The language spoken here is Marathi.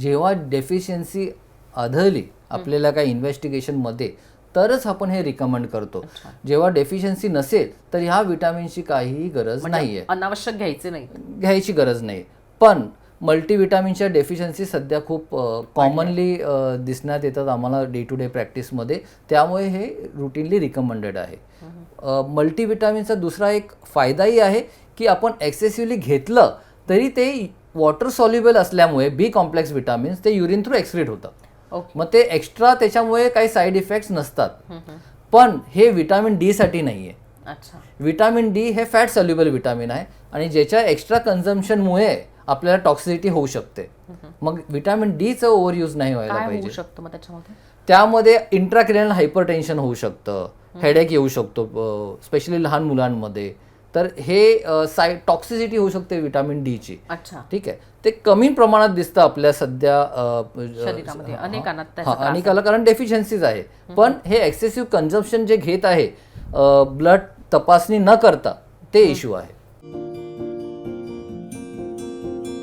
जेव्हा डेफिशियन्सी आढळली आपल्याला काही इन्व्हेस्टिगेशनमध्ये तरच आपण हे रिकमेंड करतो. जेव्हा डेफिशियन्सी नसेल तर ह्या विटामिनची काहीही गरज नाही आहे अनावश्यक घ्यायचे नाही. घ्यायची गरज नाही. पण मल्टीविटामिनच्या डेफिशियन्सी सध्या खूप कॉमनली दिसण्यात येतात आम्हाला डे टू डे प्रॅक्टिसमध्ये त्यामुळे हे रुटीनली रिकमेंडेड आहे. मल्टीविटामिनचा दुसरा एक फायदाही आहे की आपण एक्सेसिव्हली घेतलं तरी ते वॉटर सॉल्युबल असल्यामुळे बी कॉम्प्लेक्स विटामिन्स ते युरिन थ्रू एक्सक्रीट होतं. ओके. मग ते एक्स्ट्रा त्याच्यामुळे काही साईड इफेक्ट्स नसतात. पण हे विटामिन डी साठी नाही आहे अच्छा. विटामिन डी हे फॅट सॉल्युबल विटामिन आहे आणि ज्याच्या एक्स्ट्रा कन्झम्पनमुळे आपल्याला टॉक्सिसिटी होऊ शकते. मग विटामिन डीचं ओव्हर यूज नाही व्हायला पाहिजे. शकतं त्यामध्ये इंट्राक्रिनल हायपरटेन्शन होऊ शकतं. हेडेक येऊ शकतो स्पेशली लहान मुलांमध्ये. तर हे साय टॉक्सिसिटी होऊ शकते विटामिन डीची अच्छा. ठीक आहे. ते कमी प्रमाणात दिसतं आपल्या सध्या अ, शरीरामध्ये. अनेकांना त्याचा आणि त्याला कारण डेफिशियन्सीज आहे. पण हे एक्सेसिव्ह कन्झम्पशन जे घेत आहे ब्लड तपासणी न करता ते इश्यू आहे.